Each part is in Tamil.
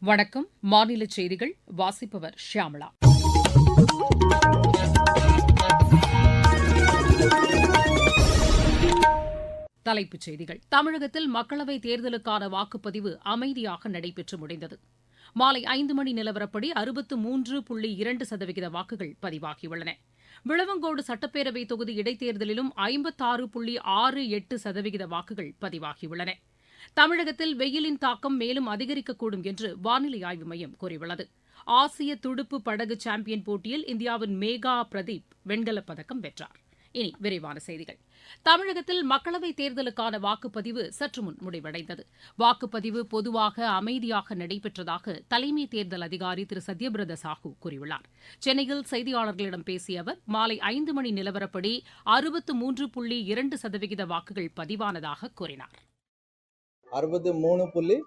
வணக்கம். மாநில செய்திகள் வாசிப்பவர் ஷியாமளா தலைப்புச் செய்திகள். தமிழகத்தில் மக்களவைத் தேர்தலுக்கான வாக்குப்பதிவு அமைதியாக நடைபெற்று முடிந்தது. மாலை ஐந்து மணி நிலவரப்படி அறுபத்து மூன்று புள்ளி இரண்டு சதவிகித வாக்குகள் பதிவாகியுள்ளன. விளவங்கோடு சட்டப்பேரவை தொகுதி இடைத்தேர்தலிலும் ஐம்பத்தாறு புள்ளி ஆறு எட்டு சதவிகித வாக்குகள் பதிவாகியுள்ளன. தமிழகத்தில் வெயிலின் தாக்கம் மேலும் அதிகரிக்கக்கூடும் என்று வானிலை ஆய்வு மையம் கூறியுள்ளது. ஆசிய துடுப்பு படகு சாம்பியன் போட்டியில் இந்தியாவின் மேகா பிரதீப் வெண்கலப் பதக்கம் வென்றார். இனி விரிவான செய்திகள். தமிழகத்தில் மக்களவைத் தேர்தலுக்கான வாக்குப்பதிவு சற்று முன் முடிவடைந்தது. வாக்குப்பதிவு பொதுவாக அமைதியாக நடைபெற்றதாக தலைமை தேர்தல் அதிகாரி திரு. சத்யபிரத சாஹூ கூறியுள்ளார். சென்னையில் செய்தியாளர்களிடம் பேசிய அவர் மாலை ஐந்து மணி நிலவரப்படி அறுபத்து மூன்று புள்ளி இரண்டு சதவிகித வாக்குகள் பதிவானதாக கூறினார். அறுபது மூணு புள்ளி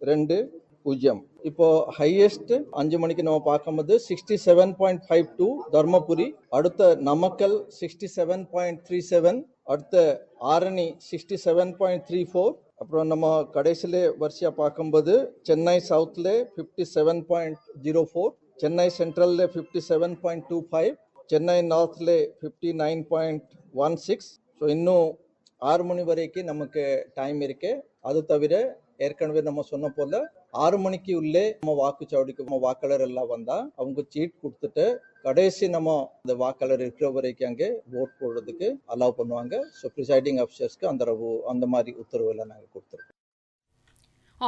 ரெண்டு பூஜ்ஜியம். இப்போ ஹையஸ்ட் அஞ்சு மணிக்கு நம்ம பார்க்கும்போது sixty seven point five two Dharmapuri அடுத்த Namakkal sixty seven point three seven அடுத்த Arani sixty seven point three four அப்புறம் நம்ம கடைசியில வரிசையாக பார்க்கும்போது சென்னை சவுத்தில் fifty seven point zero four Chennai சென்ட்ரலில் fifty seven point two five Chennai நார்த்தில் fifty nine point one six so இன்னும் ஆறு மணி வரைக்கும் நமக்கு டைம் இருக்கு. அது தவிர ஏற்கனவே நம்ம சொன்ன போல ஆறு மணிக்கு உள்ளே நம்ம வாக்குச்சாவடிக்கு நம்ம வாக்காளர் எல்லாம் வந்தா அவங்க சீட் கொடுத்துட்டு கடைசி நம்ம அந்த வாக்காளர் இருக்கிற வரைக்கும் அங்கே ஓட் போடுறதுக்கு அலோவ் பண்ணுவாங்க. ஸோ ப்ரிசைடிங் ஆஃபீஸர்ஸ்க்கு அந்த அந்த மாதிரி உத்தரவு எல்லாம் நாங்கள் கொடுத்துருக்கோம்.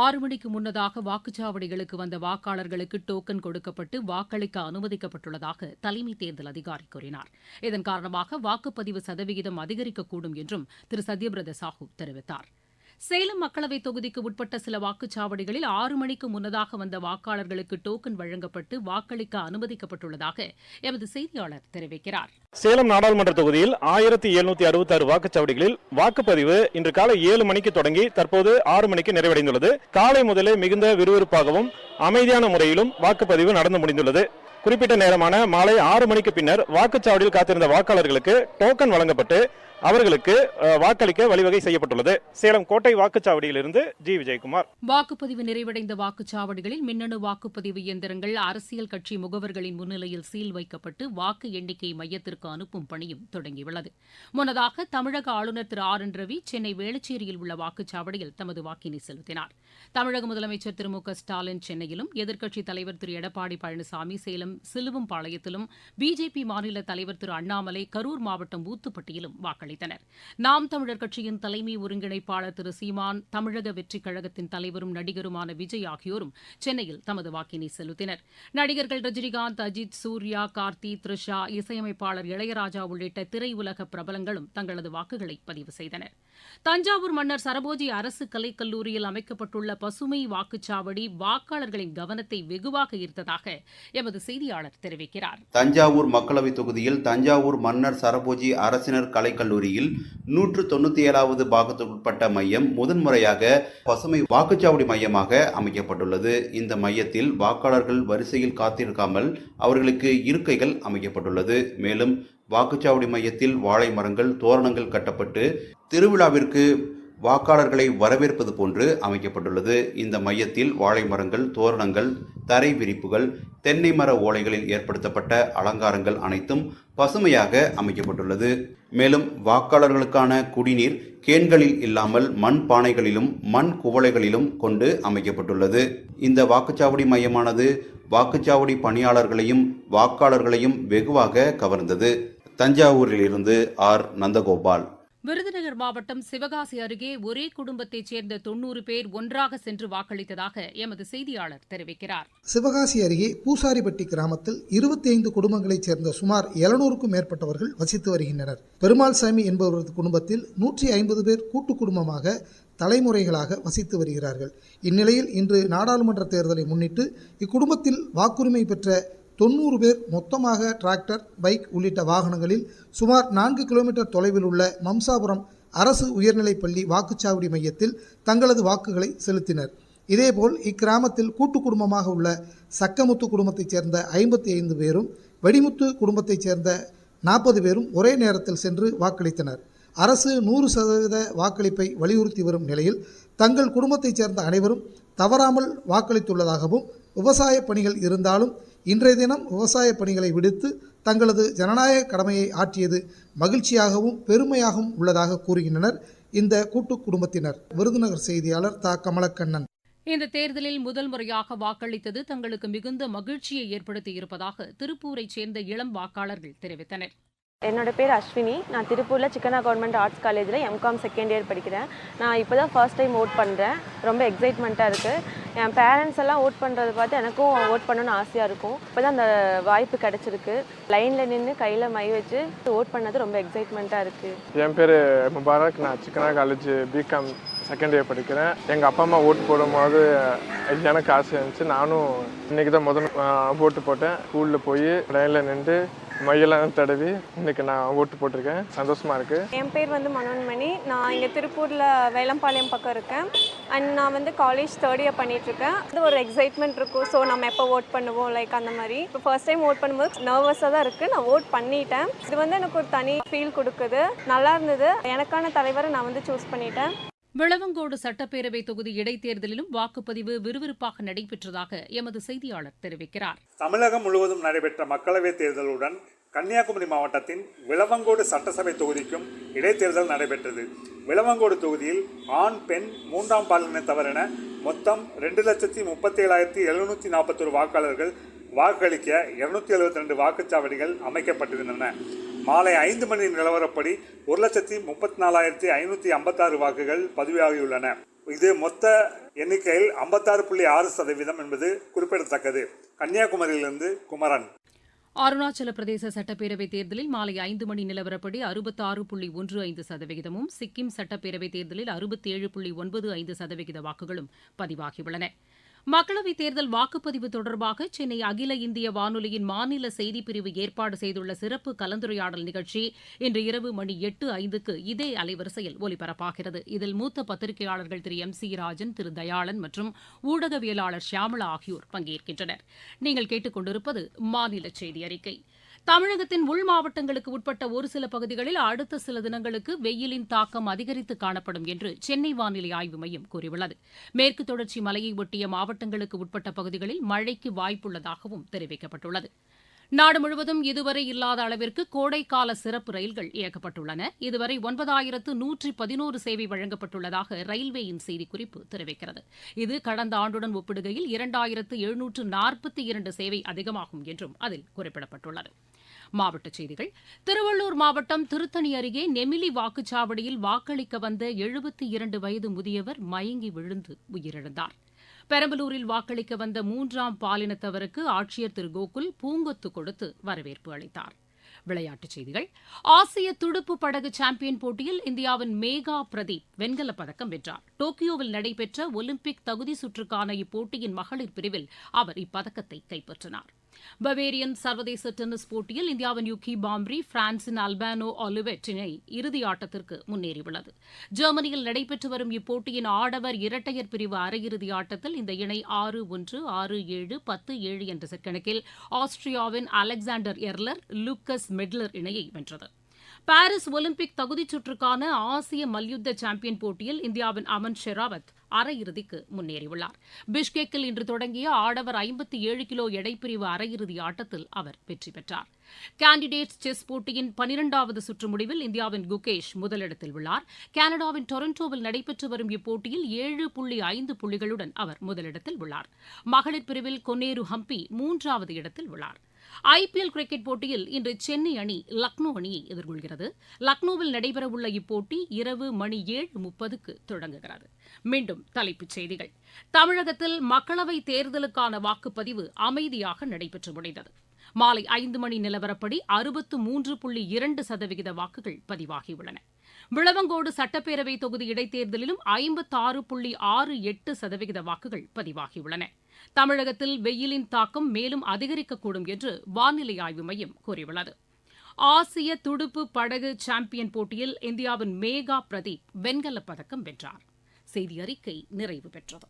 ஆறு மணிக்கு முன்னதாக வாக்குச்சாவடிகளுக்கு வந்த வாக்காளர்களுக்கு டோக்கன் கொடுக்கப்பட்டு வாக்களிக்க அனுமதிக்கப்பட்டுள்ளதாக தலைமை தேர்தல் அதிகாரி கூறினார். இதன் காரணமாக வாக்குப்பதிவு சதவிகிதம் அதிகரிக்கக்கூடும் என்றும் திரு சத்யபிரத சாஹூ தெரிவித்தார். சேலம் மக்களவை தொகுதிக்கு உட்பட்ட சில வாக்குச்சாவடிகளில் ஆறு மணிக்கு முன்னதாக வந்த வாக்காளர்களுக்கு டோக்கன் வழங்கப்பட்டு வாக்களிக்க அனுமதிக்கப்பட்டுள்ளதாக எமது செய்தியாளர் தெரிவிக்கிறார். சேலம் நாடாளுமன்ற தொகுதியில் ஆயிரத்தி எழுநூத்தி அறுபத்தி ஆறு வாக்குச்சாவடிகளில் வாக்குப்பதிவு இன்று காலை ஏழு மணிக்கு தொடங்கி தற்போது ஆறு மணிக்கு நிறைவடைந்துள்ளது. காலை முதலே மிகுந்த விறுவிறுப்பாகவும் அமைதியான முறையிலும் வாக்குப்பதிவு நடந்து முடிந்துள்ளது. குறிப்பிட்ட நேரமான மாலை ஆறு மணிக்கு பின்னர் வாக்குச்சாவடியில் காத்திருந்த வாக்காளர்களுக்கு டோக்கன் வழங்கப்பட்டு அவர்களுக்கு வாக்களிக்க வழிவகை செய்யப்பட்டுள்ளது. சேலம் கோட்டை வாக்குச்சாவடியிலிருந்து ஜி. விஜயகுமார். வாக்குப்பதிவு நிறைவடைந்த வாக்குச்சாவடிகளில் மின்னணு வாக்குப்பதிவு இயந்திரங்கள் அரசியல் கட்சி முகவர்களின் முன்னிலையில் சீல் வைக்கப்பட்டு வாக்கு எண்ணிக்கை மையத்திற்கு அனுப்பும் பணியும் தொடங்கியுள்ளது. முன்னதாக தமிழக ஆளுநர் திரு. ஆர். என். ரவி சென்னை வேளச்சேரியில் உள்ள வாக்குச்சாவடியில் தமது வாக்கினை செலுத்தினார். தமிழக முதலமைச்சர் திரு. மு. க. ஸ்டாலின் சென்னையிலும் எதிர்க்கட்சித் தலைவர் திரு. எடப்பாடி பழனிசாமி சேலம் சிலுவம்பாளையத்திலும் பிஜேபி மாநில தலைவர் திரு. அண்ணாமலை கரூர் மாவட்டம் ஊத்துப்பட்டியிலும் வாக்களித்தார். அளித்தனர் நாம் தமிழர் கட்சியின் தலைமை ஒருங்கிணைப்பாளர் திரு சீமான் தமிழக வெற்றிக் கழகத்தின் தலைவரும் நடிகருமான விஜய் ஆகியோரும் சென்னையில் தமது வாக்கினை செலுத்தினர். நடிகர்கள் ரஜினிகாந்த் அஜித் சூர்யா கார்த்தி த்ரிஷா இசையமைப்பாளர் இளையராஜா உள்ளிட்ட திரையுலக பிரபலங்களும் தங்களது வாக்குகளை பதிவு செய்தனர். தஞ்சாவூர் மன்னர் சரபோஜி அரசு கலைக்கல்லூரியில் அமைக்கப்பட்டுள்ள பசுமை வாக்குச்சாவடி வாக்காளர்களின் கவனத்தை வெகுவாக ஈர்த்ததாக எமது செய்தியாளர் தெரிவிக்கிறார். தஞ்சாவூர் மக்களவைத் தொகுதியில் தஞ்சாவூர் மன்னர் சரபோஜி அரசினர் கலைக்கல்லூரி கல்லூரியில் நூற்று தொண்ணூத்தி ஏழாவது பாகத்துக்குட்பட்ட மையம் முதன்முறையாக பசுமை வாக்குச்சாவடி மையமாக அமைக்கப்பட்டுள்ளது. இந்த மையத்தில் வாக்காளர்கள் வரிசையில் காத்திருக்காமல் அவர்களுக்கு இருக்கைகள் அமைக்கப்பட்டுள்ளது. மேலும் வாக்குச்சாவடி மையத்தில் வாழை மரங்கள் தோரணங்கள் கட்டப்பட்டு திருவிழாவிற்கு வாக்காளர்களை வரவேற்பது போன்று அமைக்கப்பட்டுள்ளது. இந்த மையத்தில் வாழை மரங்கள் தோரணங்கள் தரை விரிப்புகள் தென்னை மர ஓலைகளில் ஏற்படுத்தப்பட்ட அலங்காரங்கள் அனைத்தும் பசுமையாக அமைக்கப்பட்டுள்ளது. மேலும் வாக்காளர்களுக்கான குடிநீர் கேன்களில் இல்லாமல் மண் பானைகளிலும் மண் குவளைகளிலும் கொண்டு அமைக்கப்பட்டுள்ளது. இந்த வாக்குச்சாவடி மையமானது வாக்குச்சாவடி பணியாளர்களையும் வாக்காளர்களையும் வெகுவாக கவர்ந்தது. தஞ்சாவூரிலிருந்து ஆர். நந்தகோபால். விருதுநகர் மாவட்டம் சிவகாசி அருகே ஒரே குடும்பத்தைச் சேர்ந்த தொன்னூறு பேர் ஒன்றாக சென்று வாக்களித்ததாக எமது செய்தியாளர் தெரிவிக்கிறார். சிவகாசி அருகே பூசாரிப்பட்டி கிராமத்தில் இருபத்தி ஐந்து குடும்பங்களைச் சேர்ந்த சுமார் எழுநூறுக்கும் மேற்பட்டவர்கள் வசித்து வருகின்றனர். பெருமாள் சாமி என்பவரது குடும்பத்தில் நூற்றி ஐம்பது பேர் கூட்டு குடும்பமாக தலைமுறைகளாக வசித்து வருகிறார்கள். இந்நிலையில் இன்று நாடாளுமன்ற தேர்தலை முன்னிட்டு இக்குடும்பத்தில் வாக்குரிமை பெற்ற தொண்ணூறு பேர் மொத்தமாக டிராக்டர் பைக் உள்ளிட்ட வாகனங்களில் சுமார் நான்கு கிலோமீட்டர் தொலைவில் உள்ள மம்சாபுரம் அரசு உயர்நிலைப் பள்ளி வாக்குச்சாவடி மையத்தில் தங்களது வாக்குகளை செலுத்தினர். இதேபோல் இக்கிராமத்தில் கூட்டு குடும்பமாக உள்ள சக்கமுத்து குடும்பத்தைச் சேர்ந்த ஐம்பத்தி ஐந்து பேரும் வெடிமுத்து குடும்பத்தைச் சேர்ந்த நாற்பது பேரும் ஒரே நேரத்தில் சென்று வாக்களித்தனர். அரசு நூறு சதவீத வாக்களிப்பை வலியுறுத்தி வரும் நிலையில் தங்கள் குடும்பத்தைச் சேர்ந்த அனைவரும் தவறாமல் வாக்களித்துள்ளதாகவும் விவசாய பணிகள் இருந்தாலும் இன்றைய தினம் விவசாய பணிகளை விடுத்து தங்களது ஜனநாயக கடமையை ஆற்றியது மகிழ்ச்சியாகவும் பெருமையாகவும் உள்ளதாக கூறுகின்றனர் இந்த கூட்டு குடும்பத்தினர். விருதுநகர் செய்தியாளர் தா. கமலக்கண்ணன். இந்த தேர்தலில் முதல் முறையாக வாக்களித்தது தங்களுக்கு மிகுந்த மகிழ்ச்சியை ஏற்படுத்தியிருப்பதாக திருப்பூரைச் சேர்ந்த இளம் வாக்காளர்கள் தெரிவித்தனர். என்னோட பேர் அஸ்வினி. நான் திருப்பூரில் சிக்கனா கவர்மெண்ட் ஆர்ட்ஸ் காலேஜில் எம்காம் செகண்ட் இயர் படிக்கிறேன். நான் இப்போ தான் ஃபர்ஸ்ட் டைம் ஓட் பண்ணுறேன் ரொம்ப எக்ஸைட்மெண்ட்டாக இருக்குது என் பேரண்ட்ஸ் எல்லாம் ஓட் பண்ணுறதை பார்த்து எனக்கும் ஓட் பண்ணணும்னு ஆசையாக இருக்கும். இப்போ தான் அந்த வாய்ப்பு கிடச்சிருக்கு. லைனில் நின்று கையில் மை வச்சு ஓட் பண்ணது ரொம்ப எக்ஸைட்மெண்ட்டாக இருக்குது என் பேர் முபாரக். நான் சிக்கனா காலேஜ் பிகாம் செகண்ட் இயர் படிக்கிறேன். எங்கள் அப்பா அம்மா ஓட்டு போடும்போது எனக்கு ஆசை இருந்துச்சு. நானும் இன்னைக்கு தான் முதல் ஓட்டு போட்டேன். ஸ்கூலில் போய் லைனில் நின்று மையெல்லாம் தடவி இன்னைக்கு நான் ஓட்டு போட்டிருக்கேன். சந்தோஷமா இருக்கு. என் பேர் வந்து மனோன்மணி. நான் இங்கே திருப்பூரில் வேலம்பாளையம் பக்கம் இருக்கேன். அண்ட் நான் வந்து காலேஜ் தேர்ட் இயர் பண்ணிகிட்ருக்கேன் அது ஒரு எக்ஸைட்மெண்ட் இருக்கும். ஸோ நம்ம எப்போ ஓட் பண்ணுவோம்? லைக் அந்த மாதிரி. இப்போ ஃபர்ஸ்ட் டைம் ஓட் பண்ணும்போது நர்வஸாக தான் இருக்குது நான் ஓட் பண்ணிட்டேன். இது வந்து எனக்கு ஒரு தனி ஃபீல் கொடுக்குது. நல்லா இருந்தது. எனக்கான தலைவரை நான் வந்து சூஸ் பண்ணிட்டேன். விளவங்கோடு சட்டப்பேரவை தொகுதி இடைத்தேர்தலிலும் வாக்குப்பதிவு விறுவிறுப்பாக நடைபெற்றதாக எமது செய்தியாளர் தெரிவிக்கிறார். தமிழகம் முழுவதும் நடைபெற்ற மக்களவைத் தேர்தலுடன் கன்னியாகுமரி மாவட்டத்தின் விளவங்கோடு சட்டசபை தொகுதிக்கும் இடைத்தேர்தல் நடைபெற்றது. விளவங்கோடு தொகுதியில் ஆண் பெண் மூன்றாம் பாலினத்தவர் என மொத்தம் ரெண்டு லட்சத்தி முப்பத்தி ஏழாயிரத்தி எழுநூற்றி நாற்பத்தொரு வாக்காளர்கள் வாக்களிக்க இருநூத்தி எழுபத்தி ரெண்டு வாக்குச்சாவடிகள் அமைக்கப்பட்டிருந்தன. மாலை ஐந்து மணி நிலவரப்படி ஒரு லட்சத்தி முப்பத்தி நாலாயிரத்தி ஐநூற்றி ஐம்பத்தாறு வாக்குகள் பதிவாகியுள்ளன. இது மொத்த எண்ணிக்கையில் ஐம்பத்தாறு புள்ளி ஆறு சதவீதம் என்பது குறிப்பிடத்தக்கது. கன்னியாகுமரியிலிருந்து குமரன். அருணாச்சல பிரதேச சட்டப்பேரவைத் தேர்தலில் மாலை ஐந்து மணி நிலவரப்படி அறுபத்தாறு புள்ளி ஒன்று ஐந்து சதவிகிதமும் சிக்கிம் சட்டப்பேரவைத் தேர்தலில் அறுபத்தேழு புள்ளி ஒன்பது ஐந்து சதவிகித வாக்குகளும் பதிவாகியுள்ளன. மக்களவைத் தேர்தல் வாக்குப்பதிவு தொடர்பாக சென்னை அகில இந்திய வானொலியின் மாநில செய்திப்பிரிவு ஏற்பாடு செய்துள்ள சிறப்பு கலந்துரையாடல் நிகழ்ச்சி இன்று இரவு மணி எட்டு ஐந்துக்கு இதே அலைவரிசையில் ஒலிபரப்பாகிறது. இதில் மூத்த பத்திரிகையாளர்கள் திரு. எம். சி. ராஜன் திரு. தயாளன் மற்றும் ஊடகவியலாளர் ஷியாமளா ஆகியோர் பங்கேற்கின்றனர். நீங்கள் கேட்டுக்கொண்டிருப்பது மாநில செய்தி அறிக்கை. தமிழகத்தின் உள் மாவட்டங்களுக்கு உட்பட்ட ஒரு சில பகுதிகளில் அடுத்த சில தினங்களுக்கு வெயிலின் தாக்கம் அதிகரித்து காணப்படும் என்று சென்னை வானிலை ஆய்வு மையம் கூறியுள்ளது. மேற்கு தொடர்ச்சி மலையை ஒட்டிய மாவட்டங்களுக்கு உட்பட்ட பகுதிகளில் மழைக்கு வாய்ப்புள்ளதாகவும் தெரிவிக்கப்பட்டுள்ளது. நாடு முழுவதும் இதுவரை இல்லாத அளவிற்கு கோடைக்கால சிறப்பு ரயில்கள் இயக்கப்பட்டுள்ளன. இதுவரை ஒன்பதாயிரத்து நூற்றி பதினோரு சேவை வழங்கப்பட்டுள்ளதாக ரயில்வேயின் செய்திக்குறிப்பு தெரிவிக்கிறது. இது கடந்த ஆண்டுடன் ஒப்பிடுகையில் இரண்டாயிரத்து எழுநூற்று நாற்பத்தி இரண்டு சேவை அதிகமாகும் என்றும் அதில் குறிப்பிடப்பட்டுள்ளது. மாவட்டச் செய்திகள். திருவள்ளூர் மாவட்டம் திருத்தணி அருகே நெமிலி வாக்குச்சாவடியில் வாக்களிக்க வந்த எழுபத்தி இரண்டு வயது முதியவர் மயங்கி விழுந்து உயிரிழந்தார். பெரம்பலூரில் வாக்களிக்க வந்த மூன்றாம் பாலினத்தவருக்கு ஆட்சியர் திரு கோகுல் பூங்கொத்து கொடுத்து வரவேற்பு அளித்தார். விளையாட்டுச் செய்திகள். ஆசிய துடுப்பு படகு சாம்பியன் போட்டியில் இந்தியாவின் மேகா பிரதீப் வெண்கலப் பதக்கம் வென்றார். டோக்கியோவில் நடைபெற்ற ஒலிம்பிக் தகுதி சுற்றுக்கான இப்போட்டியின் மகளிர் பிரிவில் அவர் இப்பதக்கத்தை கைப்பற்றினார். பவேரியன் சர்வதேச டென்னிஸ் போட்டியில் இந்தியாவின் யூகி பாம்ரி பிரான்சின் அல்பானோ ஆலிவெட் இணை இறுதி ஆட்டத்திற்கு முன்னேறியுள்ளது. ஜெர்மனியில் நடைபெற்று வரும் இப்போட்டியின் ஆடவர் இரட்டையர் பிரிவு அரையிறுதி ஆட்டத்தில் இந்த இணை ஆறு ஒன்று ஆறு ஏழு பத்து ஏழு என்ற செட் கணக்கில் ஆஸ்திரியாவின் அலெக்சாண்டர் எர்லர் லூக்கஸ் மெட்லர் இணையை வென்றது. பாரிஸ் ஒலிம்பிக் தகுதிச் சுற்றுக்கான ஆசிய மல்யுத்த சாம்பியன் போட்டியில் இந்தியாவின் அமன் ஷெராவத் அரையிறுதிக்கு முன்னேறியுள்ளார். பிஷ்கேக்கில் இன்று தொடங்கிய ஆடவர் ஐம்பத்தி ஏழு கிலோ எடைப்பிரிவு அரையிறுதி ஆட்டத்தில் அவர் வெற்றி பெற்றார். கேண்டிடேட்ஸ் செஸ் போட்டியின் பனிரெண்டாவது சுற்று முடிவில் இந்தியாவின் குகேஷ் முதலிடத்தில் உள்ளார். கனடாவின் டொரண்டோவில் நடைபெற்று வரும் இப்போட்டியில் ஏழு புள்ளி ஐந்து புள்ளிகளுடன் அவர் முதலிடத்தில் உள்ளார். மகளிர் பிரிவில் கொன்னேரு ஹம்பி மூன்றாவது இடத்தில் ஐ பி எல் கிரிக்கெட் போட்டியில் இன்று சென்னை அணி லக்னோ அணியை எதிர்கொள்கிறது. லக்னோவில் நடைபெறவுள்ள இப்போட்டி இரவு மணி ஏழு முப்பதுக்கு தொடங்குகிறது. மீண்டும் தலைப்புச் செய்திகள். தமிழகத்தில் மக்களவைத் தேர்தலுக்கான வாக்குப்பதிவு அமைதியாக நடைபெற்று முடிந்தது. மாலை ஐந்து மணி நிலவரப்படி அறுபத்து மூன்று புள்ளி இரண்டு சதவிகித வாக்குகள் பதிவாகியுள்ளன. விளவங்கோடு சட்டப்பேரவை தொகுதி இடைத்தேர்தலிலும் ஐம்பத்தாறு புள்ளி ஆறு எட்டு சதவிகித வாக்குகள் பதிவாகியுள்ளன. தமிழகத்தில் வெயிலின் தாக்கம் மேலும் அதிகரிக்கக்கூடும் என்று வானிலை ஆய்வு மையம் கூறியுள்ளது. ஆசிய துடுப்பு படகு சாம்பியன் போட்டியில் இந்தியாவின் மேகா பிரதீப் வெண்கலப் பதக்கம் வென்றார். செய்தி அறிக்கை நிறைவு பெற்றது.